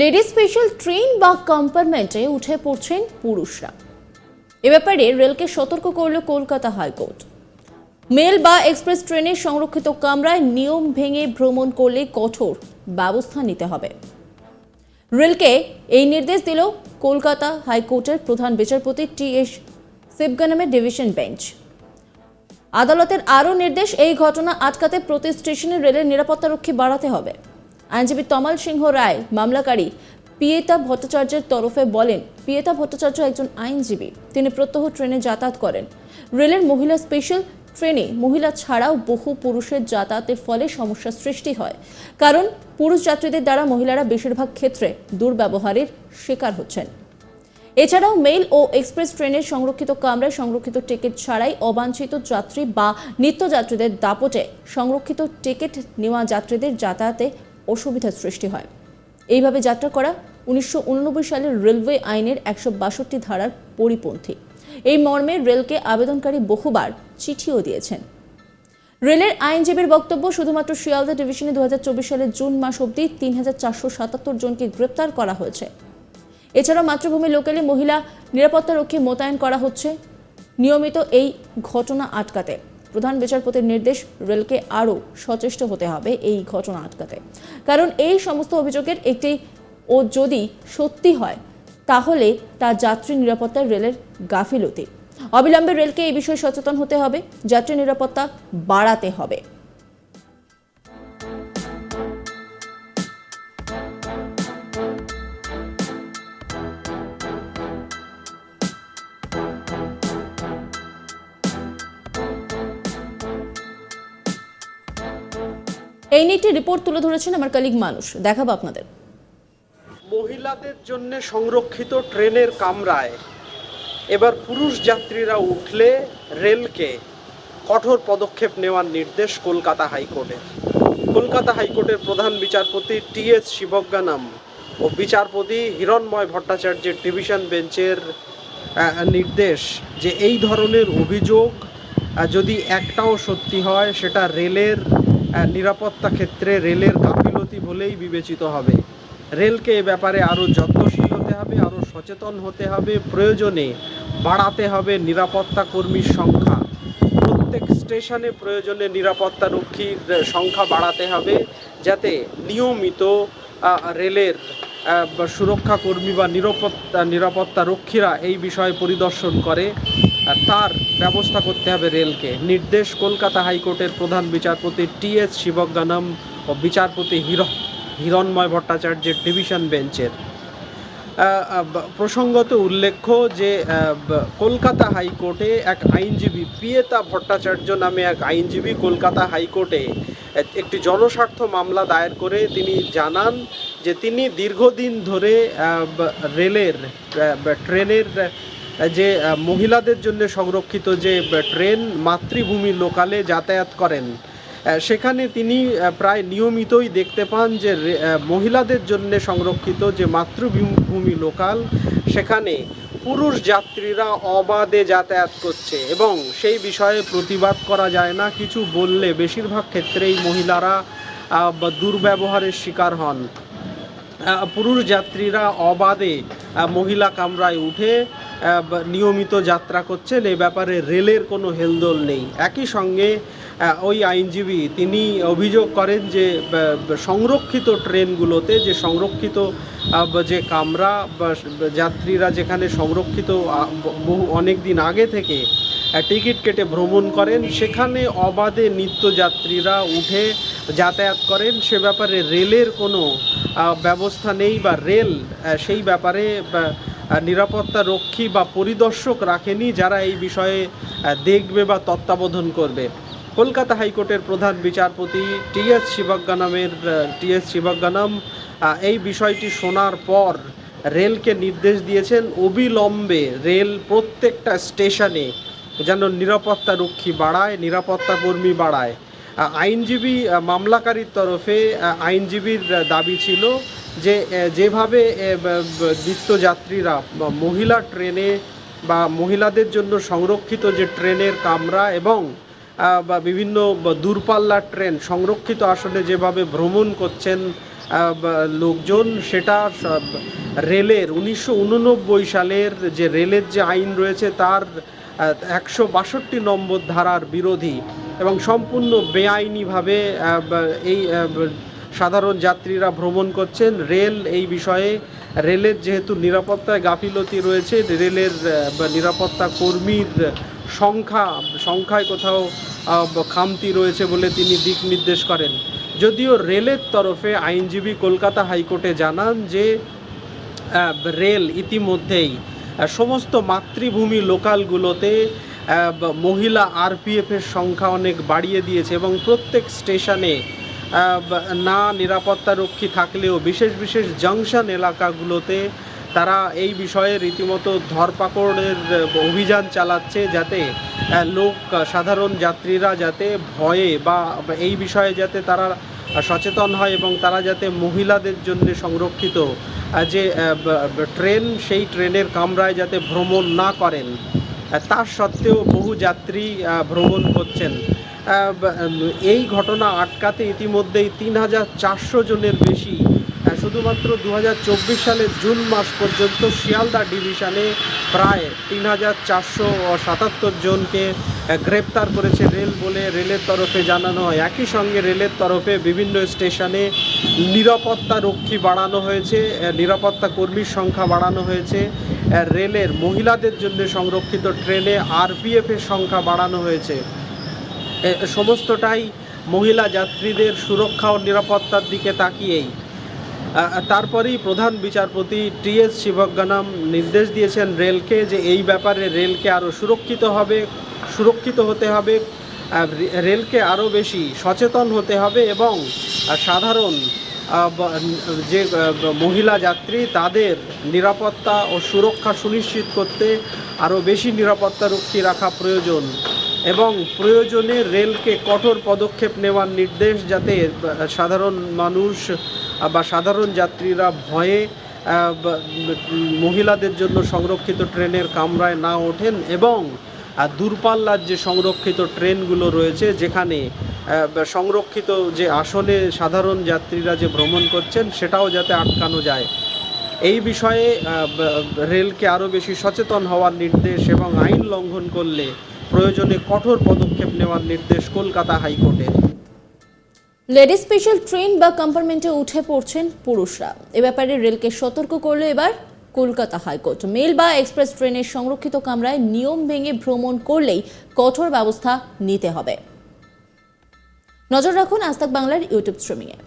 Ladies special train বা কম্পার্টমেন্টে উঠে পড়ছেন পুরুষরা। এ ব্যাপারে রেলকে সতর্ক করল কলকাতা হাইকোর্ট। মেল বা এক্সপ্রেস ট্রেনের সংরক্ষিত কামরায় নিয়ম ভেঙে ভ্রমণ করলে কঠোর ব্যবস্থা নিতে হবে। রেলকে এই নির্দেশ দিল কলকাতা হাইকোর্টের প্রধান বিচারপতি টি এস শিবগানামের ডিভিশন বেঞ্চ। আদালতের আরও নির্দেশ, এই ঘটনা আটকাতে প্রতি স্টেশনে রেলের নিরাপত্তারক্ষী বাড়াতে হবে। আইনজীবী তমাল সিংহ রায়, মামলাকারী পিয়েতা ভট্টাচার্যের তরফে বলেন, পিয়েতা ভট্টাচার্য একজন আইনজীবী, তিনি প্রত্যহ ট্রেনে যাতায়াত করেন। রেলের মহিলা স্পেশাল ট্রেনে মহিলা ছাড়াও বহু পুরুষের যাতায়াতের ফলে সমস্যার সৃষ্টি হয়। কারণ, পুরুষ যাত্রীদের দ্বারা মহিলারা বেশিরভাগ ক্ষেত্রে দুর্ব্যবহারের শিকার হচ্ছেন। এছাড়াও মেল ও এক্সপ্রেস ট্রেনের সংরক্ষিত কামরায় সংরক্ষিত টিকিট ছাড়াই অবাঞ্ছিত যাত্রী বা নিত্যযাত্রীদের দাপটে সংরক্ষিত টিকিট নেওয়া যাত্রীদের যাতায়াতে অসুবিধার সৃষ্টি হয়। এইভাবে যাত্রা করা উনিশশো উননব্বই সালের রেলওয়ে আইনের একশো বাষট্টি ধারার পরিপন্থী। এই মর্মে রেলকে আবেদনকারী বহুবার চিঠিও দিয়েছেন। রেলের আইনজীবীর বক্তব্য, শুধুমাত্র শিয়ালদা ডিভিশনে দু হাজার চব্বিশ সালের জুন মাস অবধি তিন হাজার চারশো সাতাত্তর জনকে গ্রেপ্তার করা হয়েছে। এছাড়াও মাতৃভূমি লোকালে মহিলা নিরাপত্তারক্ষী মোতায়েন করা হচ্ছে। নিয়মিত এই ঘটনা আটকাতে। প্রধান বিচারপতির নির্দেশ রেলকে আরও সচেষ্ট হতে হবে এই ঘটনা আটকাতে। কারণ এই সমস্ত অভিযোগের একটি ও যদি সত্যি হয়, তাহলে তা যাত্রী নিরাপত্তা রেলের গাফিলতি। অবিলম্বে রেলকে এই বিষয়ে সচেতন হতে হবে, যাত্রী নিরাপত্তা বাড়াতে হবে। এই নিয়ে একটি রিপোর্ট তুলে ধরেছেন আমার কালিগ মানুষ। দেখাবো আপনাদের। মহিলাদের জন্য সংরক্ষিত ট্রেনের কামরায় এবার পুরুষ যাত্রীরা উঠলে রেলকে কঠোর পদক্ষেপ নেওয়ার নির্দেশ কলকাতা হাইকোর্টের। কলকাতা হাইকোর্টের প্রধান বিচারপতি টি এস শিবজ্ঞানাম ও বিচারপতি হিরণময় ভট্টাচার্যের ডিভিশন বেঞ্চের নির্দেশ যে এই ধরনের অভিযোগ যদি একটাও সত্যি হয়, সেটা রেলের নিরাপত্তা ক্ষেত্রে রেলের গাফিলতি বলেই বিবেচিত হবে। রেলকে এ ব্যাপারে আরও যত্নশীল হতে হবে আরও সচেতন হতে হবে প্রয়োজনে বাড়াতে হবে নিরাপত্তা কর্মীর সংখ্যা। প্রত্যেক স্টেশনে প্রয়োজনে নিরাপত্তারক্ষীর সংখ্যা বাড়াতে হবে যাতে নিয়মিত রেলের আহ, বা নিরাপত্তা নিরাপত্তা রক্ষীরা এই বিষয়ে পরিদর্শন করে। তার ব্যবস্থা করতে হবে রেলকে। নির্দেশ কলকাতা হাইকোর্টের প্রধান বিচারপতি টি এস শিবজ্ঞানম ও বিচারপতি হির হিরণময় ভট্টাচার্যের ডিভিশন বেঞ্চের। প্রসঙ্গত উল্লেখ্য যে কলকাতা হাইকোর্টে এক আইনজীবী পিয়েতা ভট্টাচার্য নামে এক আইনজীবী কলকাতা হাইকোর্টে একটি জনস্বার্থ মামলা দায়ের করে তিনি জানান যে তিনি দীর্ঘদিন ধরে রেলের ট্রেনের যে মহিলাদের জন্য সংরক্ষিত যে ট্রেন মাতৃভূমি লোকালে যাতায়াত করেন সেখানে তিনি প্রায় নিয়মিতই দেখতে পান যে মহিলাদের জন্য সংরক্ষিত যে মাতৃভূমি লোকাল, সেখানে পুরুষ যাত্রীরা অবাধে যাতায়াত করছে এবং সেই বিষয়ে প্রতিবাদ করা যায় না, কিছু বললে বেশিরভাগ ক্ষেত্রেই মহিলারা দুর্ব্যবহারের শিকার হন। পুরুষ যাত্রীরা অবাধে মহিলা কামরায় উঠে নিয়মিত যাত্রা করছেন, এ ব্যাপারে রেলের কোনো হেলদোল নেই। একই সঙ্গে ওই আইনজীবী তিনি অভিযোগ করেন যে সংরক্ষিত ট্রেনগুলোতে যে সংরক্ষিত যে কামরা যাত্রীরা যেখানে সংরক্ষিত বহু, অনেক দিন আগে থেকে টিকিট কেটে ভ্রমণ করেন, সেখানে অবাধে নিত্যযাত্রীরা উঠে যাতায়াত করেন। সে ব্যাপারে রেলের কোনো ব্যবস্থা নেই বা রেল সেই ব্যাপারে নিরাপত্তা রক্ষী বা পরিদর্শক রাখেনি যারা এই বিষয়ে দেখবে বা তত্ত্বাবধান করবে। কলকাতা হাইকোর্টের প্রধান বিচারপতি টি এস শিবজ্ঞানামের টি এস শিবজ্ঞানাম এই বিষয়টি শোনার পর রেলকে নির্দেশ দিয়েছেন, অবিলম্বে রেল প্রত্যেকটা স্টেশনে যেন নিরাপত্তা রক্ষী বাড়ায়, নিরাপত্তা কর্মী বাড়ায়। আইনজীবী মামলাকারীর তরফে আইনজীবীর দাবি ছিল যে যেভাবে নিত্যযাত্রীরা বা মহিলা ট্রেনে বা মহিলাদের জন্য সংরক্ষিত যে ট্রেনের কামরা এবং বা বিভিন্ন দূরপাল্লার ট্রেন সংরক্ষিত আসনে যেভাবে ভ্রমণ করছেন লোকজন, সেটা রেলের উনিশশো উননব্বই সালের যে রেলের যে আইন রয়েছে, তার একশো বাষট্টি নম্বর ধারার বিরোধী এবং সম্পূর্ণ বেআইনিভাবে এই সাধারণ যাত্রীরা ভ্রমণ করছেন। রেল এই বিষয়ে, রেলের যেহেতু নিরাপত্তায় গাফিলতি রয়েছে, রেলের নিরাপত্তা কর্মীর সংখ্যা, সংখ্যায় কোথাও খামতি রয়েছে বলে তিনি দিক নির্দেশ করেন। যদিও রেলের তরফে আইনজীবী কলকাতা হাইকোর্টে জানান যে রেল ইতিমধ্যেই সমস্ত মাতৃভূমি লোকালগুলোতে মহিলা আরপিএফের সংখ্যা অনেক বাড়িয়ে দিয়েছে এবং প্রত্যেক স্টেশনে না নিরাপত্তা রক্ষী থাকলেও বিশেষ বিশেষ জংশন এলাকাগুলোতে তারা এই বিষয়ে রীতিমতো ধরপাকড়ের অভিযান চালাচ্ছে যাতে লোক, সাধারণ যাত্রীরা যাতে ভয়ে বা এই বিষয়ে যাতে তারা সচেতন হয় এবং তারা যাতে মহিলাদের জন্য সংরক্ষিত যে ট্রেন, সেই ট্রেনের কামরায় যাতে ভ্রমণ না করেন। তার সত্ত্বেও বহু যাত্রী ভ্রমণ করছেন। এই ঘটনা আটকাতে ইতিমধ্যেই তিন হাজার চারশো জনের বেশি শুধুমাত্র দু হাজার চব্বিশ সালের জুন মাস পর্যন্ত শিয়ালদা ডিভিশনে প্রায় তিন হাজার চারশো সাতাত্তর জনকে গ্রেপ্তার করেছে রেল বলে রেলের তরফে জানানো হয়। একই সঙ্গে রেলের তরফে বিভিন্ন স্টেশনে নিরাপত্তা রক্ষী বাড়ানো হয়েছে নিরাপত্তা কর্মীর সংখ্যা বাড়ানো হয়েছে রেলের মহিলাদের জন্য সংরক্ষিত ট্রেনে আরপিএফের সংখ্যা বাড়ানো হয়েছে। সমস্তটাই মহিলা যাত্রীদের সুরক্ষা ও নিরাপত্তার দিকে তাকিয়েই। তারপরেই প্রধান বিচারপতি টি এস শিবজ্ঞানাম নির্দেশ দিয়েছেন রেলকে যে এই ব্যাপারে রেলকে আরও সুরক্ষিত হবে, সুরক্ষিত হতে হবে রেলকে আরও বেশি সচেতন হতে হবে এবং সাধারণ যে মহিলা যাত্রী তাদের নিরাপত্তা ও সুরক্ষা সুনিশ্চিত করতে আরও বেশি নিরাপত্তা রক্ষী রাখা প্রয়োজন। এবং প্রয়োজনে রেলকে কঠোর পদক্ষেপ নেওয়ার নির্দেশ যাতে সাধারণ মানুষ বা সাধারণ যাত্রীরা ভয়ে মহিলাদের জন্য সংরক্ষিত ট্রেনের কামরায় না ওঠেন এবং দূরপাল্লার যে সংরক্ষিত ট্রেনগুলো রয়েছে যেখানে সংরক্ষিত যে আসনে সাধারণ যাত্রীরা যে ভ্রমণ করছেন সেটাও যাতে আটকানো যায়। এই বিষয়ে রেলকে আরও বেশি সচেতন হওয়ার নির্দেশ এবং আইন লঙ্ঘন করলে প্রয়োজনে কঠোর পদক্ষেপ নেওয়ার নির্দেশ কলকাতা হাইকোর্টের। লেডি স্পেশাল ট্রেন বা কম্পার্টমেন্টে উঠে পড়ছেন পুরুষরা। এ ব্যাপারে রেলকে সতর্ক করল এবার কলকাতা হাইকোর্ট। মেল বা এক্সপ্রেস ট্রেনের সংরক্ষিত কামরায় নিয়ম ভেঙে ভ্রমণ করলেই কঠোর ব্যবস্থা নিতে হবে। নজর রাখুন আস্তাক বাংলার ইউটিউব স্ট্রিমিংয়ে।